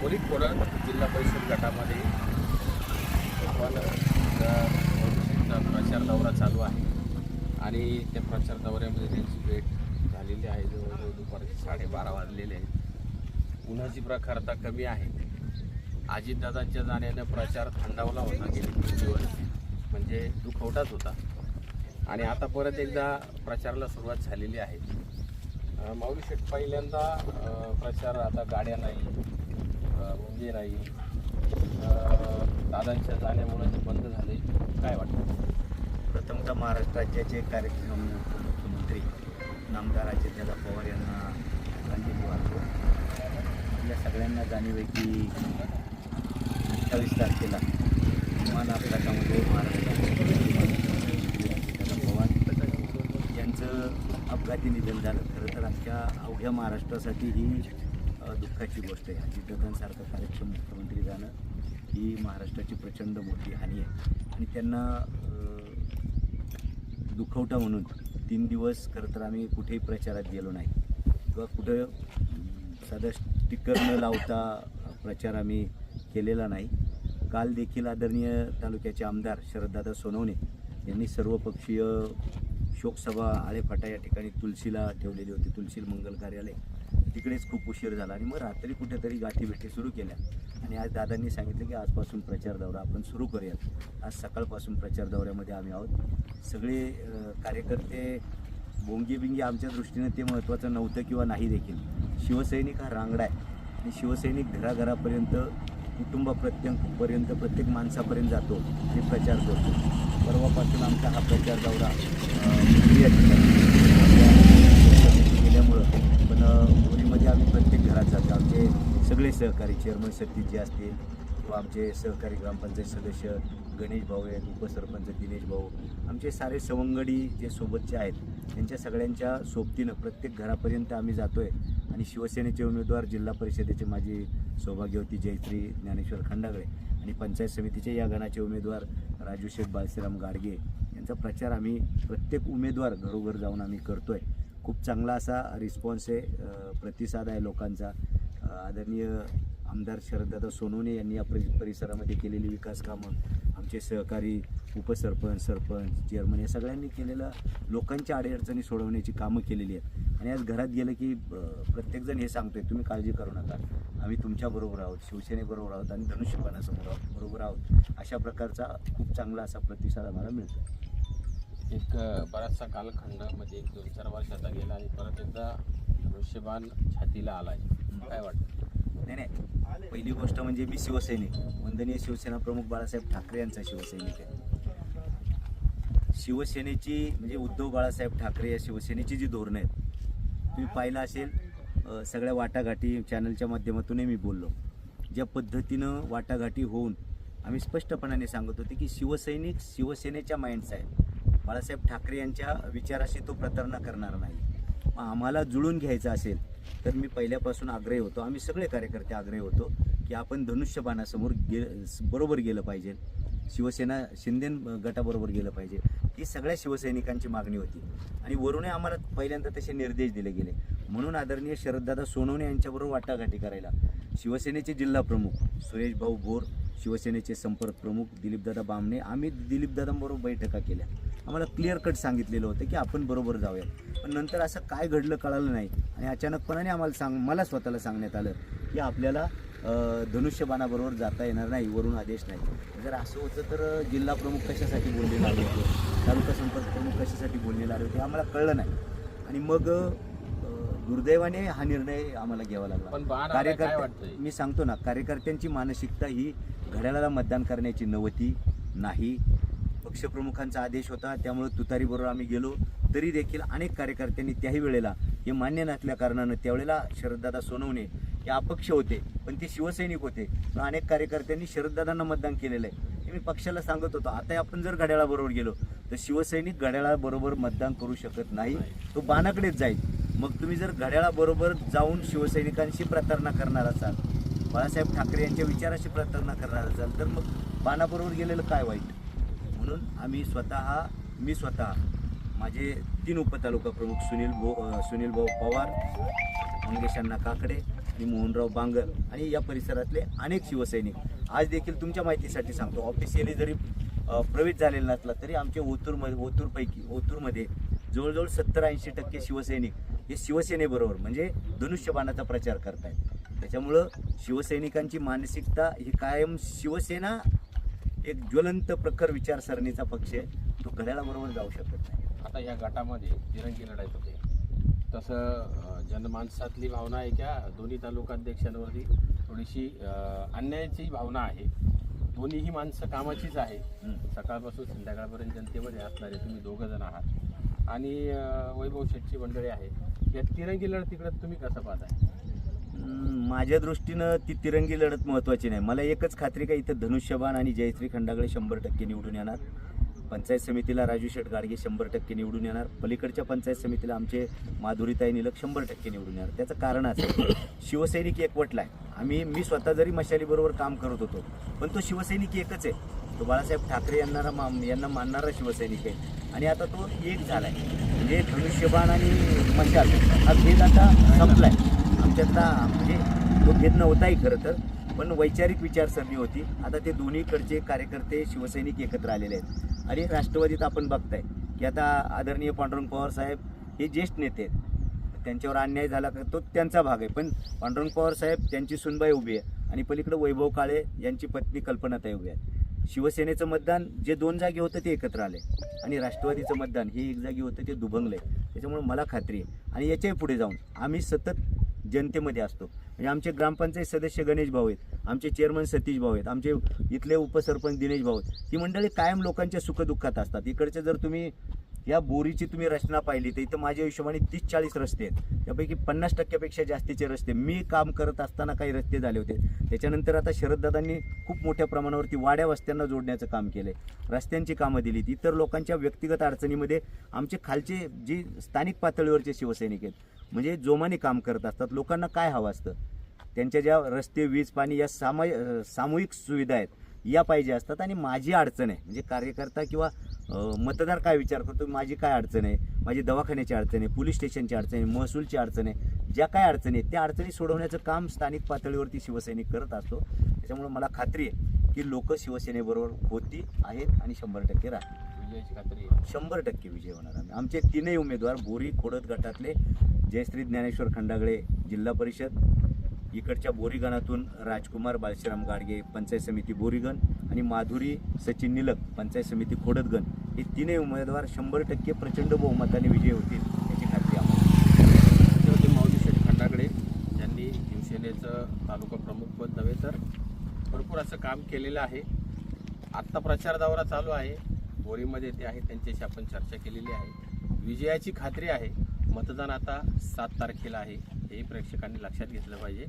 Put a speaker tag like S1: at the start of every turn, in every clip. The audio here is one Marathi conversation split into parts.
S1: पोलीस कोडण जिल्हा परिषद गटामध्ये आपण प्रचार दौरा चालू आहे. आणि त्या प्रचार दौऱ्यामध्ये त्यांची भेट झालेली आहे. जवळजवळ दुपारचे साडेबारा वाजलेले आहेत. उन्हाची प्रखरता कमी आहे. अजितदादांच्या जाण्यानं प्रचार थंडावला होता गेले दिवस. म्हणजे दुखवटाच होता. आणि आता परत एकदा प्रचाराला सुरुवात झालेली आहे. माऊली शेठ पहिल्यांदा प्रचार आता गाड्या नाही अं, नाही दादांच्या जाण्यामुळे ते बंद झाले. काय वाटतं?
S2: प्रथमतः महाराष्ट्र राज्याचे कार्यक्रम मुख्यमंत्री नामदार अजितदादा पवार यांना श्रद्धांजली वाहतो. आपल्या सगळ्यांना जाणीव आहे की अठ्ठावीस तारखेला विमान अपघातामध्ये महाराष्ट्राचे पवार यांचं अपघाती निधन झालं? खरं तर आमच्या अवघ्या महाराष्ट्रासाठी ही दुःखाची गोष्ट आहे. अजितदादांसारखं कार्यक्षम मुख्यमंत्री जाणं ही महाराष्ट्राची प्रचंड मोठी हानी आहे. आणि त्यांना दुखवटा म्हणून तीन दिवस खरं तर आम्ही कुठेही प्रचारात गेलो नाही. किंवा कुठं साधा स्टिकर न लावता प्रचार आम्ही केलेला नाही. काल देखील आदरणीय तालुक्याचे आमदार शरददादा सोनवणे यांनी सर्वपक्षीय शोकसभा आळेफाटा या ठिकाणी तुलसीला ठेवलेली होती. तुलशील मंगल कार्यालय. तिकडेच खूप उशीर झाला आणि मग रात्री कुठेतरी गाठीभेटी सुरू केल्या. आणि आज दादांनी सांगितलं की आजपासून प्रचार दौरा आपण सुरू करूयात. आज सकाळपासून प्रचार दौऱ्यामध्ये आम्ही आहोत. सगळे कार्यकर्ते बोंगी बिंगी आमच्या दृष्टीनं ते महत्त्वाचं नव्हतं किंवा नाही देखील. शिवसैनिक हा रांगडा आहे. आणि शिवसैनिक घराघरापर्यंत कुटुंबाप्रत्यंतपर्यंत प्रत्येक माणसापर्यंत जातो हे प्रचार करतो. परवापासून आमचा हा प्रचार दौरा या ठिकाणी गेल्यामुळं. पण होलीमध्ये होळीमध्ये आम्ही प्रत्येक घरात जातो. आमचे सगळे सहकारी चेअरमन सतीश जे असतील किंवा आमचे सहकारी ग्रामपंचायत सदस्य गणेश भाऊ आहेत उपसरपंच दिनेश भाऊ आमचे सारे सवंगडी जे सोबतचे आहेत त्यांच्या सगळ्यांच्या सोबतीनं प्रत्येक घरापर्यंत आम्ही जातो आहे आणि शिवसेनेचे उमेदवार जिल्हा परिषदेचे माझी सौभाग्यवती जयश्री ज्ञानेश्वर खंडागळे आणि पंचायत समितीचे या गणाचे उमेदवार राजू शेठ बाळश्रीराम गाडगे यांचा प्रचार आम्ही प्रत्येक उमेदवार घरोघर जाऊन आम्ही करतो आहे खूप चांगला असा रिस्पॉन्स आहे प्रतिसाद आहे लोकांचा. आदरणीय आमदार शरददादा सोनवणे यांनी या परिसरामध्ये केलेली विकास कामं आमचे सहकारी उपसरपंच सरपंच चेअरमन या सगळ्यांनी केलेलं लोकांच्या अडीअडचणी सोडवण्याची कामं केलेली आहेत. आणि आज घरात गेलं की प्रत्येकजण हे सांगतोय तुम्ही काळजी करू नका. आम्ही तुमच्याबरोबर आहोत शिवसेनेबरोबर आहोत आणि धनुष्यबाणासमोर आहोत बरोबर आहोत. अशा प्रकारचा खूप चांगला असा प्रतिसाद आम्हाला मिळतो
S1: एक बराचसा कालखंड म्हणजे एक दोन चार वर्षाचा गेला आणि परत एकदा धनुष्यबाण छातीला आलाय. काय वाटतं?
S2: नाही नाही. पहिली गोष्ट म्हणजे मी शिवसैनिक. वंदनीय शिवसेना प्रमुख बाळासाहेब ठाकरे यांचा शिवसैनिक आहे. शिवसेनेची म्हणजे उद्धव बाळासाहेब ठाकरे या शिवसेनेची जी धोरणं आहेत तुम्ही पाहिलं असेल सगळ्या वाटाघाटी चॅनलच्या माध्यमातूनही मी बोललो. ज्या पद्धतीनं वाटाघाटी होऊन आम्ही स्पष्टपणाने सांगत होते की शिवसैनिक शिवसेनेच्या माइंडचा आहे बाळासाहेब ठाकरे यांच्या विचाराशी तो प्रतारणा करणार नाही. मग आम्हाला जुळून घ्यायचं असेल तर मी पहिल्यापासून आग्रही होतो. आम्ही सगळे कार्यकर्ते आग्रही होतो की आपण धनुष्यबाणासमोर गे बरोबर गेलं पाहिजे. शिवसेना शिंदे गटाबरोबर गेलं पाहिजे. ही सगळ्या शिवसैनिकांची मागणी होती. आणि वरूनही आम्हाला पहिल्यांदा तसे निर्देश दिले गेले. म्हणून आदरणीय शरददादा सोनवणे यांच्याबरोबर वाटाघाटी करायला. शिवसेनेचे जिल्हा प्रमुख सुरेश भाऊ भोर शिवसेनेचे संपर्क प्रमुख दिलीपदादा बामणे आम्ही दिलीपदादांबरोबर बैठका केल्या. आम्हाला क्लिअर कट सांगितलेलं होतं की आपण बरोबर जाऊया पण नंतर असं काय घडलं कळालं नाही. आणि अचानकपणाने आम्हाला सांग मला स्वतःला सांगण्यात आलं की आपल्याला धनुष्यबाणाबरोबर जाता येणार नाही वरून आदेश नाही. जर असं होतं तर जिल्हा प्रमुख कशासाठी बोलले लागले? तालुका संपर्क प्रमुख कशासाठी बोललेले आले होते आम्हाला कळलं नाही. आणि मग दुर्दैवाने हा निर्णय आम्हाला घ्यावा लागला. कार्यकर्ते मी सांगतो ना कार्यकर्त्यांची मानसिकता ही घड्याळाला मतदान करण्याची नव्हती नाही. पक्षप्रमुखांचा आदेश होता त्यामुळे तुतारीबरोबर आम्ही गेलो. तरी देखील अनेक कार्यकर्त्यांनी त्याही वेळेला हे मान्य नसल्या कारणानं त्यावेळेला शरददादा सोनवणे हे अपक्ष होते पण ते शिवसैनिक होते. पण अनेक कार्यकर्त्यांनी शरददादांना मतदान केलेलं आहे. हे मी पक्षाला सांगत होतो. आता आपण जर घड्याळाबरोबर गेलो तर शिवसैनिक घड्याळाबरोबर मतदान करू शकत नाही. तो बाणाकडेच जाईल. मग तुम्ही जर घड्याळाबरोबर जाऊन शिवसैनिकांशी प्रतारणा करणार असाल बाळासाहेब ठाकरे यांच्या विचाराशी प्रतारणा करणार असाल तर मग बाणाबरोबर गेलेलं काय वाईट? म्हणून आम्ही स्वतः मी स्वतः माझे तीन उपतालुका प्रमुख सुनील भो सुनील भाऊ पवार मंगेशांना काकडे आणि मोहनराव बांगर आणि या परिसरातले अनेक शिवसैनिक. आज देखील तुमच्या माहितीसाठी सांगतो ऑफिशियली जरी प्रवेश झालेला नसला तरी आमच्या ओतूरमध्ये ओतूरपैकी ओतूरमध्ये जवळजवळ सत्तर ऐंशी टक्के शिवसैनिक हे शिवसेनेबरोबर म्हणजे धनुष्यबाणाचा प्रचार करतायत. त्याच्यामुळं शिवसैनिकांची मानसिकता ही कायम शिवसेना एक ज्वलंत प्रखर विचारसरणीचा पक्ष आहे. तो घड्याळाबरोबर जाऊ शकत नाही.
S1: आता या गटामध्ये तिरंगी लढाईत होते. तसं जनमानसातली भावना आहे का? दोन्ही तालुकाध्यक्षांवरती थोडीशी अन्यायाची भावना आहे. दोन्हीही माणसं कामाचीच आहे. सकाळपासून संध्याकाळपर्यंत जनतेमध्ये असणारे तुम्ही दोघं जण आहात. आणि वैभव शेठची मंडळी आहे. या तिरंगी लढतीकडे तुम्ही कसं पाहताय?
S2: माझ्या दृष्टीनं ती तिरंगी लढत महत्त्वाची नाही. मला एकच खात्री का इथं धनुष्यबाण आणि जयश्री खंडागळे शंभर टक्के निवडून येणार. पंचायत समितीला राजू शेठ गाडगे शंभर टक्के निवडून येणार. पलीकडच्या पंचायत समितीला आमचे माधुरीताई निलक शंभर टक्के निवडून येणार. त्याचं कारण असं आहे, शिवसैनिक एकवटला आहे. आम्ही मी स्वतः जरी मशालीबरोबर काम करत होतो पण तो शिवसैनिक एकच आहे. तो बाळासाहेब ठाकरे यांना मा यांना मानणारा शिवसैनिक आहे. आणि आता तो एक झाला आहे म्हणजे धनुष्यबाण आणि मशाल हा भेद आता संपला आहे आमच्यातला म्हणजे तो भेद नव्हताही खरं तर पण वैचारिक विचारसरणी होती. आता ते दोन्हीकडचे कार्यकर्ते शिवसैनिक एकत्र आलेले आहेत. आणि राष्ट्रवादीत आपण बघताय की आता आदरणीय पांडुरंग पवार साहेब हे ज्येष्ठ नेते आहेत. त्यांच्यावर अन्याय झाला का तो त्यांचा भाग आहे. पण पांडुरंग पवार साहेब त्यांची सुनबाई उभी आहे. आणि पलीकडे वैभव काळे यांची पत्नी कल्पनाताई उभी आहे शिवसेनेचं मतदान जे दोन जागी होतं ते एकत्र आले आणि राष्ट्रवादीचं मतदान हे एक जागी होतं ते दुभंगले त्याच्यामुळे मला खात्री आहे. आणि याच्याही पुढे जाऊन आम्ही सतत जनतेमध्ये असतो. म्हणजे आमचे ग्रामपंचायत सदस्य गणेश भाऊ आहेत. आमचे चेअरमन सतीश भाऊ आहेत. आमचे इथले उपसरपंच दिनेश भाऊ आहेत. ही मंडळी कायम लोकांच्या सुखदुःखात असतात. इकडचे जर तुम्ही या बोरीची तुम्ही रचना पाहिली तर इथं माझ्या हिशोबाने तीस चाळीस रस्ते आहेत. त्यापैकी पन्नास टक्क्यापेक्षा जास्तीचे रस्ते. मी काम करत असताना काही रस्ते झाले होते. त्याच्यानंतर आता शरददादांनी खूप मोठ्या प्रमाणावरती वाड्या वस्त्यांना जोडण्याचं काम केलं आहे रस्त्यांची कामं दिली इतर लोकांच्या व्यक्तिगत अडचणीमध्ये आमचे खालचे जी स्थानिक पातळीवरचे शिवसैनिक आहेत म्हणजे जोमाने काम करत असतात लोकांना काय हवं असतं? त्यांच्या ज्या रस्ते वीज पाणी या सामाय सामूहिक सुविधा आहेत या पाहिजे असतात. आणि माझी अडचण आहे म्हणजे कार्यकर्ता किंवा मतदार काय विचार करतो माझी काय अडचण आहे? माझी दवाखान्याची अडचण आहे पोलीस स्टेशनची अडचण आहे महसूलची अडचण आहे ज्या काय अडचणी आहेत त्या अडचणी सोडवण्याचं काम स्थानिक पातळीवरती शिवसैनिक करत असतो. त्याच्यामुळे मला खात्री आहे की लोक शिवसेनेबरोबर होती आहेत आणि शंभर टक्के राहतील.
S1: विजयाची खात्री आहे.
S2: शंभर टक्के विजय होणार आम्ही आमचे तीनही उमेदवार बोरी खोडद गटातले जयश्री ज्ञानेश्वर खंडागळे जिल्हा परिषद इकडच्या बोरीगणातून राजकुमार बाळशीराम गाडगे पंचायत समिती बोरीगण आणि माधुरी सचिन निलक पंचायत समिती खोडदगण हे तीनही उमेदवार शंभर टक्के प्रचंड बहुमताने विजय होतील याची खात्री आम्हाला.
S1: होते माऊली शेठ खंडाकडे यांनी शिवसेनेचं तालुका प्रमुख पद नव्हे तर भरपूर असं काम केलेलं आहे. आत्ता प्रचार दौरा चालू आहे. बोरीमध्ये ते आहे त्यांच्याशी आपण चर्चा केलेली आहे. विजयाची खात्री आहे. मतदान आता सात तारखेला आहे. हे प्रेक्षकांनी लक्षात घेतलं पाहिजे.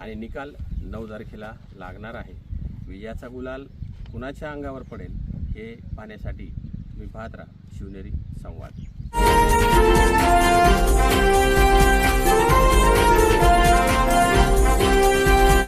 S1: आणि निकाल नऊ तारखेला लागणार आहे. विजयाचा गुलाल कुणाच्या अंगावर पडेल हे पाहण्यासाठी तुम्ही पाहत राहा. शिवनेरी संवाद.